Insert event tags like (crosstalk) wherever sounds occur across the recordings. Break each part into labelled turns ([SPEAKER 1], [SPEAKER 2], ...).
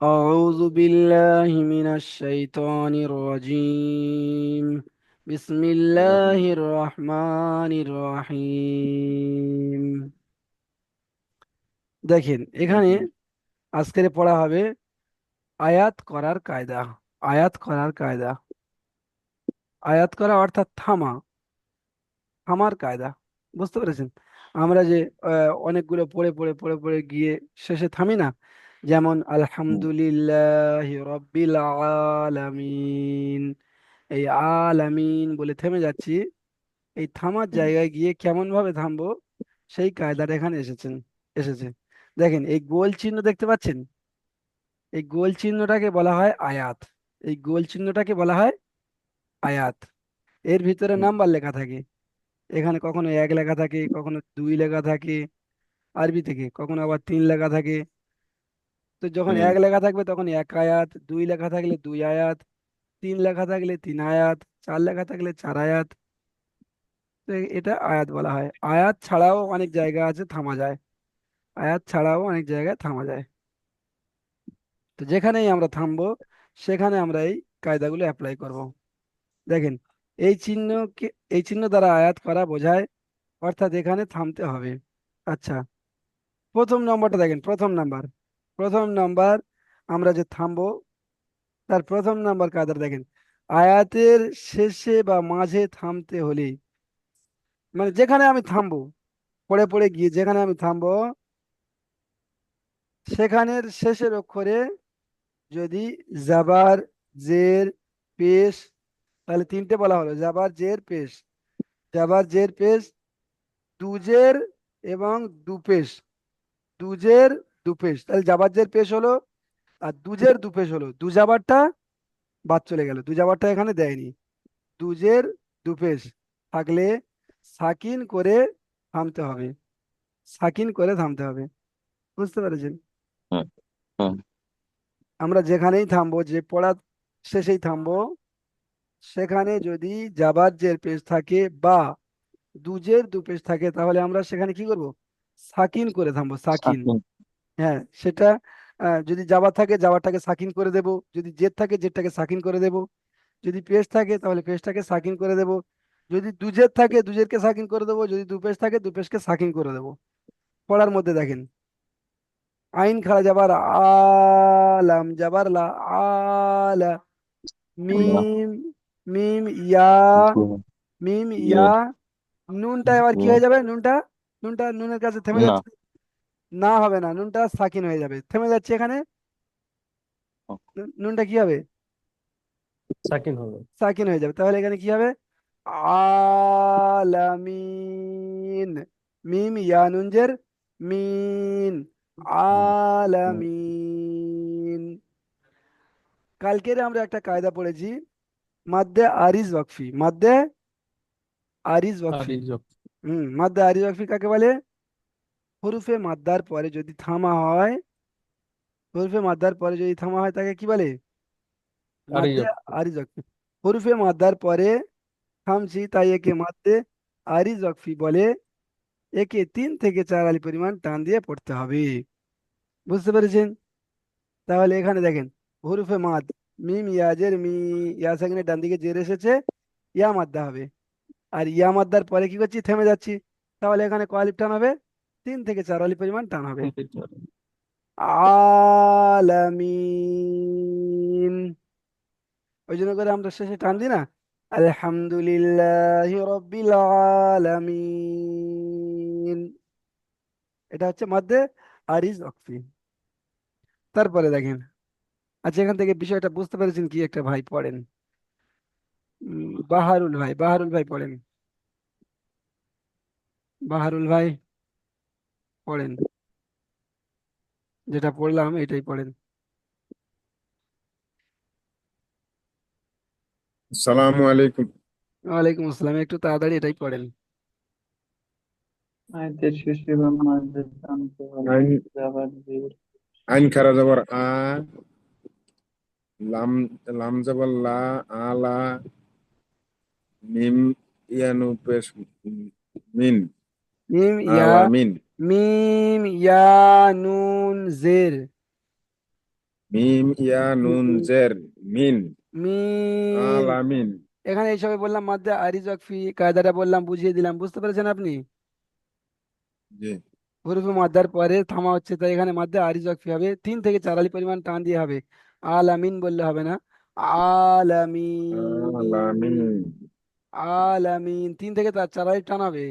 [SPEAKER 1] أعوذ بالله من الشيطان الرجيم بسم الله الرحمن الرحيم দেখেন এখানে আজকের পড়া হবে আয়াত করার কায়দা আয়াত করার কায়দা আয়াত করা অর্থাৎ থামা থামার কায়দা বুঝতে পেরেছেন আমরা যে আহ, অনেকগুলো পড়ে পড়ে পড়ে পড়ে গিয়ে শেষে থামি না যেমন আলহামদুলিল্লাহ রব্বিল আলামিন। এই আলামিন বলে থেমে যাচ্ছি। এই থামার জায়গায় গিয়ে কেমন ভাবে থামবো? সেই কায়দাটা এখানে এসেছেন এসেছে। দেখেন এই গোল চিহ্ন দেখতে পাচ্ছেন? এই গোল চিহ্নটাকে বলা হয় আয়াত। এই গোল চিহ্নটাকে বলা হয় আয়াত। এর ভিতরে নাম্বার লেখা থাকে। এখানে কখনো এক লেখা থাকে কখনো দুই লেখা থাকে আরবি থেকে। কখনো আবার তিন লেখা থাকে। তো যখন এক লেখা থাকবে তখন এক আয়াত দুই লেখা থাকলে দুই আয়াত তিন লেখা থাকলে তিন আয়াত চার লেখা থাকলে চার আয়াত। তো এটা আয়াত বলা হয়। আয়াত ছাড়াও অনেক জায়গা আছে থামা যায়। আয়াত ছাড়াও অনেক জায়গায় থামা যায়। তো যেখানেই আমরা থামবো সেখানে আমরা এই কায়দাগুলো অ্যাপ্লাই করব। দেখেন এই চিহ্নকে এই চিহ্ন দ্বারা আয়াত করা বোঝায় অর্থাৎ এখানে থামতে হবে। আচ্ছা প্রথম নম্বরটা দেখেন প্রথম নাম্বার। প্রথম নাম্বার আমরা যে থামবো, তার প্রথম নাম্বার কায়দাটা দেখেন? আয়াতের শেষে বা মাঝে থামতে হলে মানে যেখানে আমি থামবো, পড়ে পড়ে গিয়ে যেখানে আমি থামবো, সেখানের শেষের অক্ষরে যদি জাবার জের পেশ, তাহলে তিনটে বলা হলো, জাবার জের পেশ, জাবার জের পেশ, দুজের এবং দুপেশ, দুজের দুপেশ তাহলে জাবার জের পেশ হলো আর দুজের দুপেশ হলো। দু জাবারটা বাদ চলে গেল। দু জাবারটা এখানে দেয়নি। দুজের দুপেশ থাকলে সাকিন করে থামতে হবে। সাকিন করে থামতে হবে। বুঝতে পেরেছেন? আমরা যেখানেই থামবো যে পড়া শেষেই থামবো সেখানে যদি জাবার জের পেশ থাকে বা দুজের দু পেশ থাকে তাহলে আমরা সেখানে কি করব? সাকিন করে থামবো সাকিন। হ্যাঁ সেটা আহ, যদি জাবার থাকে জাবারটাকে সাকিন করে দেব। যদি জের থাকে জেরটাকে সাকিন করে দেব। যদি পেশ থাকে তাহলে পেশটাকে সাকিন করে দেব। যদি দুজের থাকে দুজেরকে সাকিন করে দেবো। যদি দু পেশ থাকে দু পেশকে সাকিন করে দেবো। পড়ার মধ্যে দেখেন। আইন খাড়া যাবার আলাম যাবার লা আলা। মিম মিম ইয়া মিম ইয়া। নুনটা এবার কি হয়ে যাবে? নুনটা? নুনটা নুনের কাছে থেমে যাচ্ছে। না হবে না নুনটা সাকিন হয়ে যাবে। থেমে যাচ্ছে এখানে। নুনটা কি হবে?
[SPEAKER 2] সাকিন হবে।
[SPEAKER 1] সাকিন হয়ে যাবে। তাহলে এখানে কি হবে? আলামিন। মিম ইয়া নুনজের মিন। আলামিন। কালকের আমরা একটা কায়দা পড়েছি। মাদ্দে আরিজ ওয়াকফি। মাদ্দে আরিজ ওয়াকফি। হুম মাদ্দে আরিজ ওয়াকফি কাকে বলে? হরুফে মাদ্দার পরে যদি থামা হয় হরুফে মাদ্দার পরে যদি থামা হয় তাকে কি বলে?
[SPEAKER 2] আরিজ
[SPEAKER 1] মাদ্দে হরুফে মাদ্দার পরে থামছি তাই একে মাদ্দে আরিজ ওয়াকফি বলে। একে তিন থেকে চার আলি পরিমাণ টান দিয়ে পড়তে হবে। বুঝতে পেরেছেন? তাহলে এখানে দেখেন হরুফে মাদ মিম ইয়াজের মি ইয়া সেখানে ডান দিকে জের এসেছে ইয়া মাদ্দা হবে। আর ইয়া মাদ্দার পরে কি করছি? থেমে যাচ্ছি। তাহলে এখানে কয় আলিফ টান হবে? তিন থেকে চার আলিফ পরিমাণ টান হবে। আলামিন। ওই জন্য করে আমরা শেষে টান দিই না? আলহামদুলিল্লাহ রব্বিল আলামিন। এটা হচ্ছে মধ্যে আরিজ ওয়াকফি। তারপরে দেখেন আচ্ছা এখান থেকে বিষয়টা বুঝতে পেরেছেন কি একটা ভাই পড়েন? উম, বাহারুল ভাই বাহারুল ভাই পড়েন। বাহারুল ভাই পড়েন। যেটা পড়লাম এটাই পড়েন।
[SPEAKER 3] আসসালামু আলাইকুম।
[SPEAKER 1] ওয়ালাইকুম আসসালাম একটু তাড়াতাড়ি এটাই পড়েন।
[SPEAKER 4] আয়াতের শেষে বা মাঝে টানতে হবে
[SPEAKER 3] আইন
[SPEAKER 4] যাবার জের।
[SPEAKER 3] আইন খারা যাবার আ লাম লাম যাবার লা আলা মিম ইয়ানু পেশ মিন।
[SPEAKER 1] মিম ইয়া
[SPEAKER 3] আলামিন
[SPEAKER 1] মিম ইয়া নুন জের
[SPEAKER 3] মিম ইয়া নুন জের মিন
[SPEAKER 1] মিন
[SPEAKER 3] আলামিন
[SPEAKER 1] এখানে এইসবে বললাম মাদ্দে আরিজ ওয়াকফি কায়দাটা বললাম বুঝিয়ে দিলাম বুঝতে পেরেছেন আপনি?
[SPEAKER 3] জি।
[SPEAKER 1] হুরুফে মাদ্দার পরে থামা হচ্ছে তাই এখানে মাদ্দে আরিজ ওয়াকফি হবে তিন থেকে চার আলি পরিমাণ টান দিয়ে হবে। আলামিন বললে হবে না। আলামিন
[SPEAKER 3] আলামিন
[SPEAKER 1] আলামিন তিন থেকে তার চার আলি টান হবে।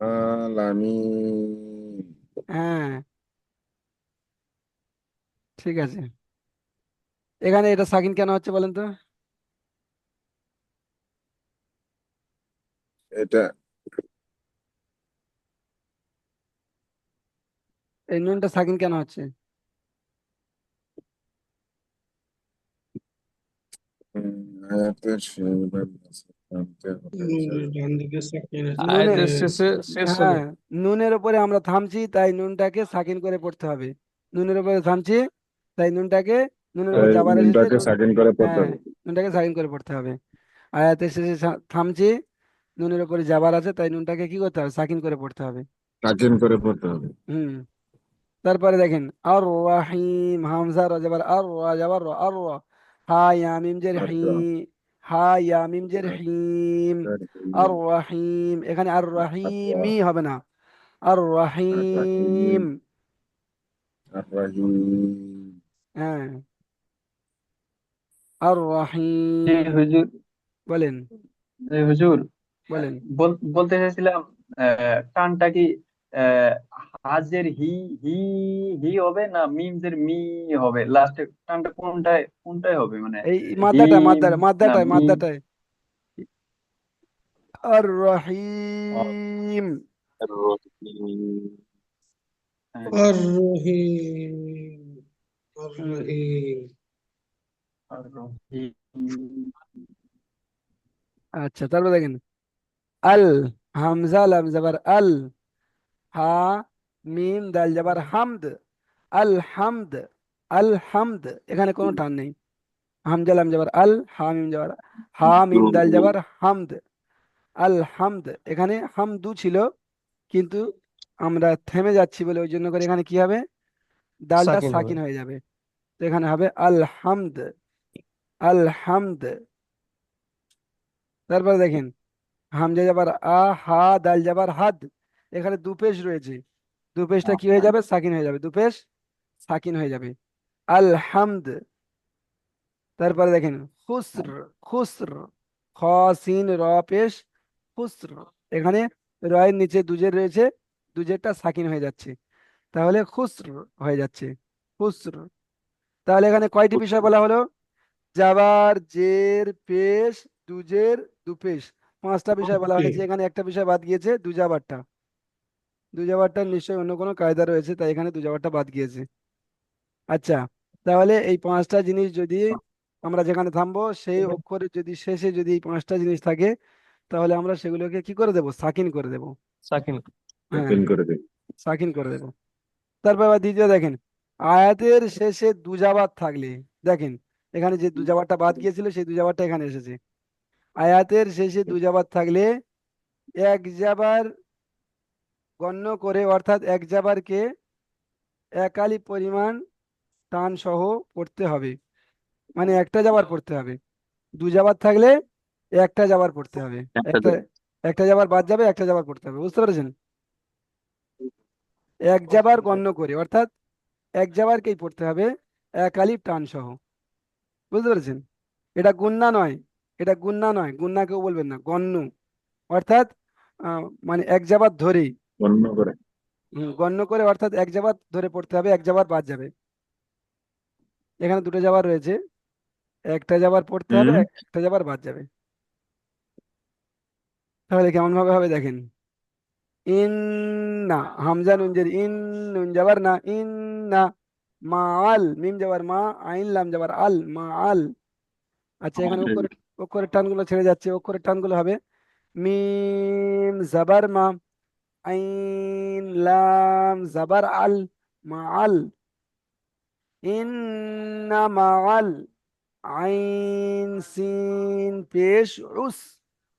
[SPEAKER 3] আলামিন।
[SPEAKER 1] হ্যাঁ। ঠিক আছে। এখানে এটা সাকিন কেন হচ্ছে বলেন তো?
[SPEAKER 3] এটা
[SPEAKER 1] এই নুনটা সাকিন কেন হচ্ছে
[SPEAKER 3] উম, আয়াতের শেষভাবে থামতে হবে
[SPEAKER 4] ডান দিকে সাকিন আছে
[SPEAKER 2] আয়াতের শেষে শেষ হবে
[SPEAKER 1] হ্যাঁ নুনের উপরে আমরা থামছি তাই নুনটাকে সাকিন করে পড়তে হবে। নুনের উপরে থামছি তাই নুনটাকে নুনের উপর
[SPEAKER 3] এই
[SPEAKER 1] এসেছে
[SPEAKER 3] নুনটাকে সাকিন করে পড়তে
[SPEAKER 1] হ্যাঁ
[SPEAKER 3] হবে।
[SPEAKER 1] নুনটাকে সাকিন করে পড়তে হবে। আয়াতের শেষে সা- থামছি নুনের উপরে জাবার আছে তাই নুনটাকে কি করতে হবে? সাকিন করে পড়তে হবে।
[SPEAKER 3] সাকিন করে পড়তে হবে।
[SPEAKER 1] হুম। তারপরে দেখেন আর রাহিম হামজা রাজাবার আর রাজাবার আর রা ইয়া জের
[SPEAKER 3] আর
[SPEAKER 1] হি
[SPEAKER 3] রা।
[SPEAKER 1] হা ইয়া মিম জের হিম আর রাহিম এখানে আর রাহিমি হবে না আর রাহিম
[SPEAKER 3] আর রাহিম
[SPEAKER 1] হ্যাঁ রাহিম
[SPEAKER 4] হুজুর
[SPEAKER 1] বলেন
[SPEAKER 4] হুজুর
[SPEAKER 1] বলেন
[SPEAKER 4] বল- বলতে চাইছিলাম আহ, টানটা কি আহ, হাজের হি হি হি হবে না মিমসের মি হবে? লাস্টে টানটা কোনটায় কোনটায় হবে? মানে
[SPEAKER 1] এই
[SPEAKER 4] মাদাটা
[SPEAKER 1] মাদার
[SPEAKER 4] মাদাটা
[SPEAKER 1] মাদাটা আর রহিম।
[SPEAKER 4] আর
[SPEAKER 1] আচ্ছা তারপর দেখেন। আল হামজা আল হামজা আল হা মিম দাল জবর হামদ আল হামদ আল হামদ এখানে কোনো টান নেই। হামজা লাম জবর আল হা মিম জবর হা মিম দাল জবর হামদ আল হামদ এখানে হামদু ছিল কিন্তু আমরা থেমে যাচ্ছি বলে ওই জন্য করে এখানে কি হবে? দালটা
[SPEAKER 2] সাকিন
[SPEAKER 1] হয়ে যাবে। তো এখানে হবে আল হামদ আল হামদ। তারপর দেখেন হামজা যাবার আ হা দাল যাবার হাদ এখানে দু পেশ রয়েছে। দু পেশটা কি হয়ে যাবে? সাকিন হয়ে যাবে। দু পেশ সাকিন হয়ে যাবে। আল হামদ তারপরে দেখেন খুসর খুসর খ সিন র পেশ খুসর। এখানে রয়ের নিচে দুজের রয়েছে দুজেরটা সাকিন হয়ে যাচ্ছে। তাহলে খুসর হয়ে যাচ্ছে। খুসর। তাহলে এখানে কয়টি বিষয় বলা হলো? জাবার জের পেশ দুজের দুপেশ। পাঁচটা বিষয় বলা. হয়েছে। এখানে একটা বিষয় বাদ গিয়েছে দুজাবারটা। দুজাবারটার নিশ্চয়ই অন্য কোনো কায়দা রয়েছে তাই এখানে দুজাবারটা বাদ গিয়েছে। আচ্ছা তাহলে এই পাঁচটা জিনিস যদি আমরা যেখানে থামবো সেই অক্ষরের যদি শেষে যদি এই পাঁচটা জিনিস থাকে তাহলে আমরা সেগুলোকে কি করে দেব? সাকিন করে দেব।
[SPEAKER 2] সাকিন।
[SPEAKER 1] হ্যাঁ।
[SPEAKER 3] সাকিন করে দেবে।
[SPEAKER 1] সাকিন করে দেব। তারপর আবার দ্বিতীয় দেখেন আয়াতের শেষে দুজাবার থাকলে দেখেন এখানে যে দুজাবারটা বাদ গিয়েছিল সেই দুজাবারটা এখানে এসেছে। আয়াতের শেষে দুজাবার থাকলে এক জাবার গণ্য করে অর্থাৎ এক জাবারকে একালি পরিমাণ টান সহ পড়তে হবে। মানে একটা জাবার পড়তে হবে। দু জাবার থাকলে একটা জাবার পড়তে হবে।
[SPEAKER 3] একটা
[SPEAKER 1] একটা জাবার বাদ যাবে একটা জাবার পড়তে হবে। বুঝতে পেরেছেন? এক জাবার গণ্য করে অর্থাৎ এক জাবারকেই পড়তে হবে এক আলিফ টান সহ। বুঝতে পেরেছেন? এটা গুন্না নয় এটা গুন্না নয় গুন্না কেউ বলবেন না গণ্য। অর্থাৎ আহ, মানে এক জাবার ধরেই
[SPEAKER 3] গণ্য করে।
[SPEAKER 1] গণ্য করে অর্থাৎ এক জাবার ধরে পড়তে হবে এক জাবার বাদ যাবে। এখানে দুটো জাবার রয়েছে। একটা জাবার পড়তে হবে একটা জাবার বাদ যাবে। তাহলে কেমন ভাবে হবে দেখেন। ইন না হামজা নুন জের ইন নুন জাবার না ইন না মা আল মিম জাবার মা আইন লাম জাবার আল মা আল। আচ্ছা এখানে। অক্ষরের অক্ষরের টানগুলো ছেড়ে যাচ্ছে অক্ষরের টানগুলো হবে মিম জাবার মা আইন লাম জাবার আল মা আল ইন্না মা আল আইন সিন পেশ উস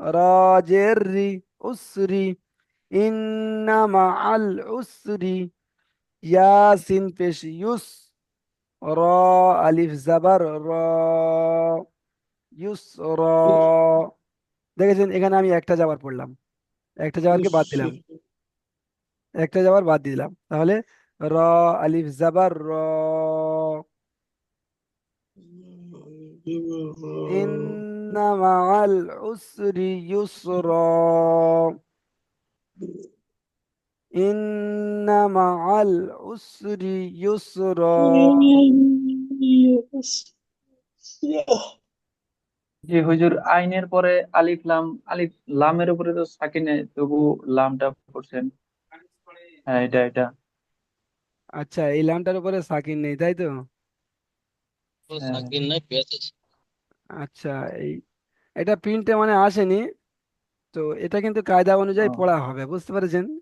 [SPEAKER 1] রাজের রি উসরি ইন্না মা আল উসরি ইয়াসিন পেশ ইউস র আলিফ জাবার র ইউস র দেখেছেন? এখানে আমি একটা যাবার পড়লাম। একটা যাবারকে বাদ দিলাম। একটা যাবার বাদ দিলাম। তাহলে র, আলিফ, জাবার, র। ইউসরা। ইন্না মাআল উসরি ইউসরা।
[SPEAKER 4] জি, হুজুর, আইনের পরে আলিফ, লাম, আলিফ, লামের উপরে তো সাকিনে তবু লামটা পড়ছেন। হ্যাঁ এটা এটা।
[SPEAKER 1] আচ্ছা এই লামটার উপরে সাকিন নেই তাই তো?
[SPEAKER 4] হ্যাঁ।
[SPEAKER 1] আচ্ছা এই এটা প্রিন্টে মানে আসেনি। তো এটা কিন্তু কায়দা অনুযায়ী
[SPEAKER 4] ও।
[SPEAKER 1] পড়া হবে বুঝতে পেরেছেন?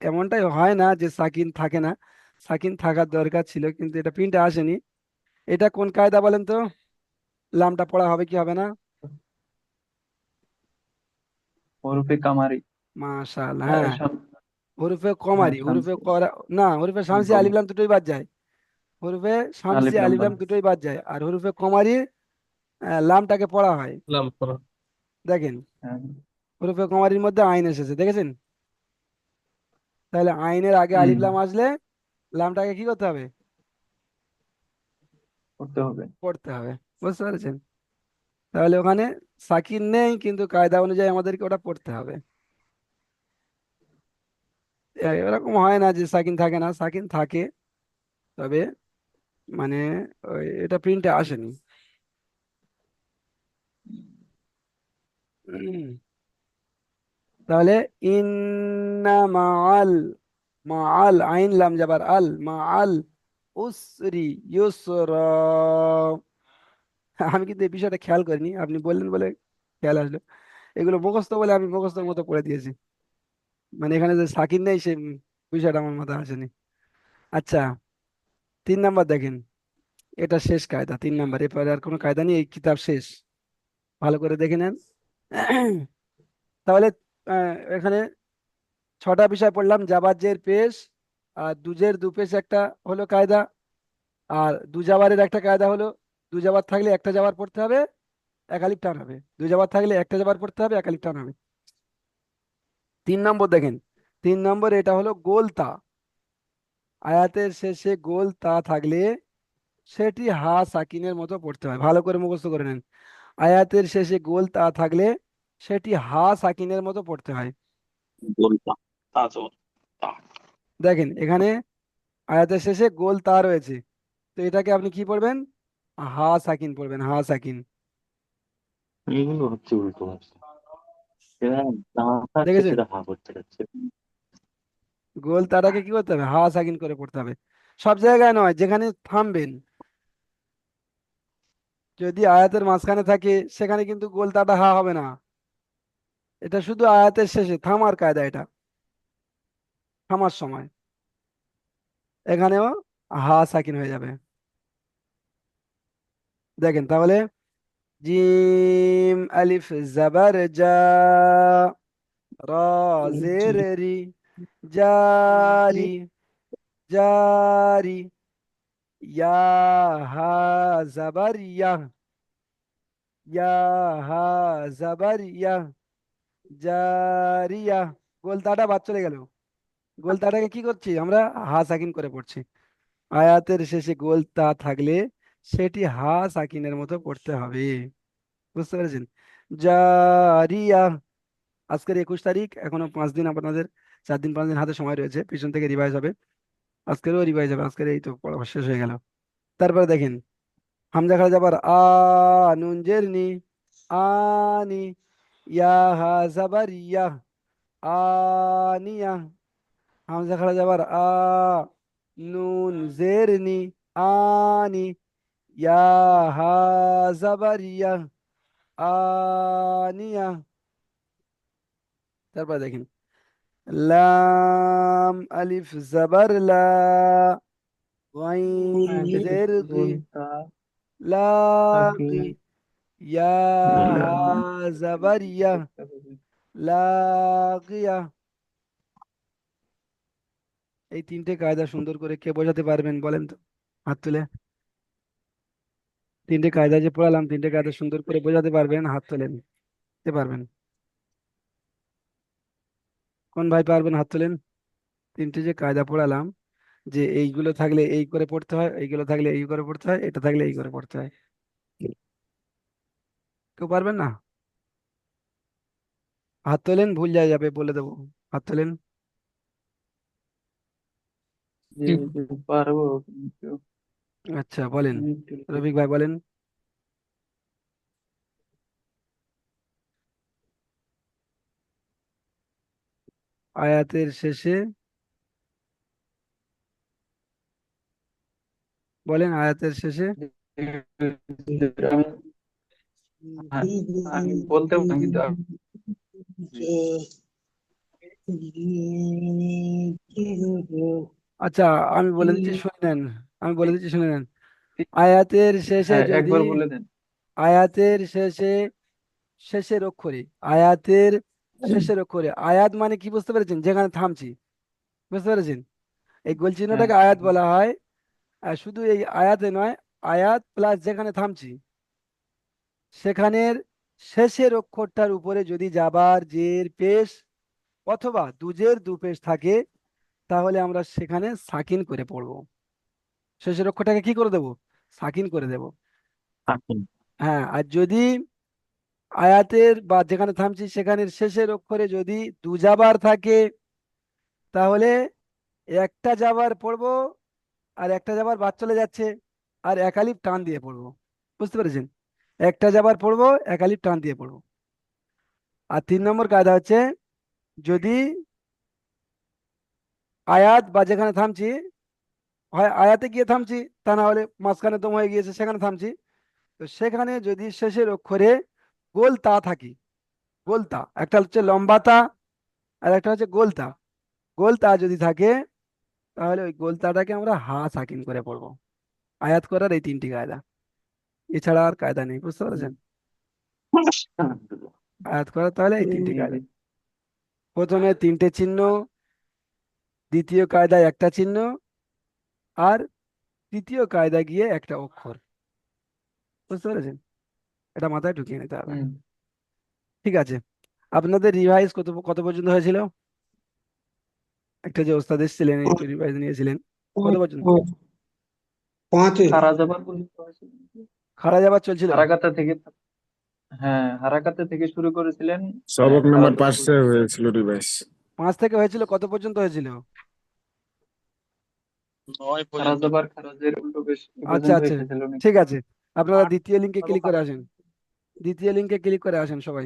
[SPEAKER 1] এমনটাই হয় না যে সাকিন থাকে না। সাকিন থাকার দরকার ছিল কিন্তু এটা প্রিন্টে আসেনি। এটা কোন কায়দা বলেন তো? লামটা পড়া হবে কি হবে না?
[SPEAKER 4] হরফে কামারি।
[SPEAKER 1] মাশাআল্লাহ হ্যাঁ।
[SPEAKER 4] সাম-
[SPEAKER 1] হরফে কমারি
[SPEAKER 4] হ্যাঁ,
[SPEAKER 1] হরফে। করা না হরফে শামসি
[SPEAKER 4] কম-
[SPEAKER 1] আলিফ দুটোই বাদ যায়। হরফে শামসি
[SPEAKER 4] আলিফ লাম
[SPEAKER 1] আলিফ
[SPEAKER 4] বাদ।
[SPEAKER 1] লাম দুটোই বাদ যায়। আর হরফে কমারি লামটাকে পড়া হয়।
[SPEAKER 2] লাম পড়া।
[SPEAKER 1] দেখেন
[SPEAKER 4] হ্যাঁ।
[SPEAKER 1] কমারির মধ্যে আইন এসেছে দেখেছেন? তাহলে আইনের আগে আলিফ লাম আসলে লামটাকে কি করতে হবে?
[SPEAKER 4] করতে হবে।
[SPEAKER 1] পড়তে হবে বুঝতে পেরেছেন? তাহলে ওখানে সাকিন নেই কিন্তু কায়দা অনুযায়ী আমাদেরকে ওটা পড়তে হবে। এরকম হয় না যে সাকিন থাকে না, সাকিন থাকে। তবে মানে এটা প্রিন্টে আসেনি। তাহলে ইন্না মাআল মাআল আইন লাম যাবার আল, মাআল উসরি ইউসরা। আমি কিন্তু এই বিষয়টা খেয়াল করিনি, আপনি বললেন বলে খেয়াল আসলো। এগুলো মুখস্থ বলে আমি মুখস্থর মতো পড়ে দিয়েছি। মানে এখানে যে সাকিন নেই, সেই বিষয়টা আমার মাথায় আসেনি। আচ্ছা তিন নাম্বার দেখেন। এটা শেষ কায়দা, তিন নাম্বার। এরপরে আর কোনো কায়দা নেই, এই কিতাব শেষ। ভালো করে দেখে নেন। (clears throat) তাহলে এখানে ছটা বিষয় পড়লাম। জাবাজের পেশ আর দুজের দু দুপেশ একটা হলো কায়দা। আর দু জাবারের একটা কায়দা হলো দু জাবার থাকলে একটা জাবার পড়তে হবে এক আলিফ টান হবে। দু জাবার থাকলে একটা জাবার পড়তে হবে এক আলিফ টান হবে। তিন নম্বর দেখেন তিন নম্বর এটা হলো গোলতা আয়াতের শেষে গোল তা থাকলে সেটি হা সাকিনের মতো পড়তে হয়। ভালো করে মুখস্থ করে নেন। আয়াতের শেষে গোল তা থাকলে সেটি হা সাকিনের মতো পড়তে হয়। দেখেন এখানে আয়াতের শেষে গোল তা রয়েছে। তো এটাকে আপনি কি পড়বেন? হা সাকিন পড়বেন হা সাকিন।
[SPEAKER 5] এগুলো হচ্ছে উল্টো
[SPEAKER 1] দেখেছেন? গোল তারাকে কি করতে হবে? হা সাকিন করে পড়তে হবে। সব জায়গায় নয় যেখানে থামবেন। যদি আয়াতের মাঝখানে থাকে সেখানে কিন্তু গোল তাটা হা হবে না। এটা শুধু আয়াতের শেষে থামার কায়দা এটা। থামার সময়। এখানেও হা সাকিন হয়ে যাবে। দেখেন তাহলে জিম আলিফ জাবার জা র জের রি জারি জারি ইয়া হা জাবার ইয়া ইয়া হা জাবার ইয়া জারিয়া গোলতাটা বাদ চলে গেল। গোলতাটাকে কি করছি আমরা? হা সাকিন করে পড়ছি। আয়াতের শেষে গোলতা থাকলে সেটি হা সাকিনের মতো পড়তে হবে। বুঝতে পেরেছেন? জারিয়া, আজকের একুশ তারিখ, এখনও পাঁচ দিন আপনাদের, চার দিন, পাঁচ দিন হাতে সময় রয়েছে, পিছন থেকে রিভাইজ হবে। আজকেরও রিভাইজ হবে, আজকের এই তো পড়া শেষ হয়ে গেল। তারপরে দেখেন, হামজা খালা যাবার আ, নুন জের নি আনি ইয়া, হা জাবার ইয়া আনিয়া হামজা খালা যাবার আ, নুন জের নি আনি হা জাবার ইয়া আনিয়া। তারপর দেখেন লাম আলিফ জাবার লা জের ইয়া লাগিয়া। এই তিনটে কায়দা সুন্দর করে কে বোঝাতে পারবেন বলেন তো? হাত তুলে। তিনটে কায়দা যে পড়ালাম, তিনটে কায়দা সুন্দর করে বোঝাতে পারবেন, হাত তোলেন পারবেন। কোন ভাই পারবেন হাত তোলেন? তিনটে যে কায়দা পড়ালাম, যে এইগুলো থাকলে এই করে পড়তে হয়, এইগুলো থাকলে এই করে পড়তে হয়, এটা থাকলে এই করে পড়তে হয়। কেউ পারবেন না? হাত তোলেন, ভুল যায় যাবে, বলে দেবো। হাত তোলেন।
[SPEAKER 4] পারব।
[SPEAKER 1] আচ্ছা বলেন। রফিক ভাই বলেন। আয়াতের শেষে বলেন আয়াতের শেষে।
[SPEAKER 4] আমি- বলতে কিন্তু
[SPEAKER 1] আচ্ছা আমি বলে দিচ্ছি শুনে নেন। আমি বলে দিচ্ছি শুনে নেন। আয়াতের শেষে
[SPEAKER 4] হ্যাঁ
[SPEAKER 1] যদি
[SPEAKER 4] একবার বলে দেন।
[SPEAKER 1] আয়াতের শেষে শেষের অক্ষরে আয়াতের শেষের অক্ষরে আয়াত মানে কি বুঝতে পেরেছেন? যেখানে থামছি। বুঝতে পেরেছেন? এই গোল চিহ্নটাকে
[SPEAKER 4] হ্যাঁ।
[SPEAKER 1] আয়াত বলা হয়। আর শুধু এই আয়াতে নয় আয়াত প্লাস যেখানে থামছি সেখানের শেষের অক্ষরটার উপরে যদি যাবার জের পেশ অথবা দুজের দু পেশ থাকে তাহলে আমরা সেখানে সাকিন করে পড়ব। শেষের অক্ষরটাকে কি করে দেবো? সাকিন করে দেব। হ্যাঁ আর যদি আয়াতের বা যেখানে থামছি সেখানের শেষের অক্ষরে যদি দু যাবার থাকে তাহলে একটা যাবার পড়ব আর একটা যাবার বাদ চলে যাচ্ছে আর একালিপ টান দিয়ে পড়ব। বুঝতে পেরেছেন? একটা যাবার পড়ব একালিপ টান দিয়ে পড়ব। আর তিন নম্বর কায়দা হচ্ছে যদি আয়াত বা যেখানে থামছি হয় আয়াতে গিয়ে থামছি, তা না হলে মাঝখানে দম হয়ে গিয়েছে, সেখানে থামছি। তো সেখানে যদি শেষের অক্ষরে গোল তা থাকি, গোল তা, একটা হচ্ছে লম্বা তা আর একটা হচ্ছে গোল তা। গোল তা যদি থাকে, তাহলে ওই গোল তাটাকে আমরা হা সাকিন করে পড়ব। আয়াত করার এই তিনটি কায়দা। এছাড়া আর কায়দা নেই, বুঝতে পেরেছেন? আয়াত করার তাহলে এই তিনটি কায়দা। প্রথমে তিনটে চিহ্ন, দ্বিতীয় কায়দায় একটা চিহ্ন আর তৃতীয় কায়দা গিয়ে একটা অক্ষর। বুঝতে পেরেছেন? এটা মাথায় ঢুকিয়ে নিতে হবে। ঠিক আছে। আপনাদের রিভাইজ কত কত পর্যন্ত হয়েছিল? একটা যে ওস্তাদ এসেছিলেন একটু রিভাইজ নিয়েছিলেন। কত পর্যন্ত?
[SPEAKER 6] পাঁচে।
[SPEAKER 4] হারা যাবার?
[SPEAKER 1] খাড়া যাবার চলছিল?
[SPEAKER 4] হারাকাতা থেকে হ্যাঁ হারাকাতা থেকে শুরু করেছিলেন।
[SPEAKER 3] সবক
[SPEAKER 4] হ্যাঁ,
[SPEAKER 3] নাম্বার পাঁচে হয়েছিল রিভাইস
[SPEAKER 1] পাঁচ থেকে হয়েছিল কত পর্যন্ত হয়েছিল? আচ্ছা
[SPEAKER 4] পর্যন্ত
[SPEAKER 1] আচ্ছা
[SPEAKER 4] এসেছিল নাকি?
[SPEAKER 1] ঠিক আছে। আপনারা দ্বিতীয় লিঙ্কে ক্লিক করে আসেন। দ্বিতীয় লিঙ্কে ক্লিক করে আসেন সবাই।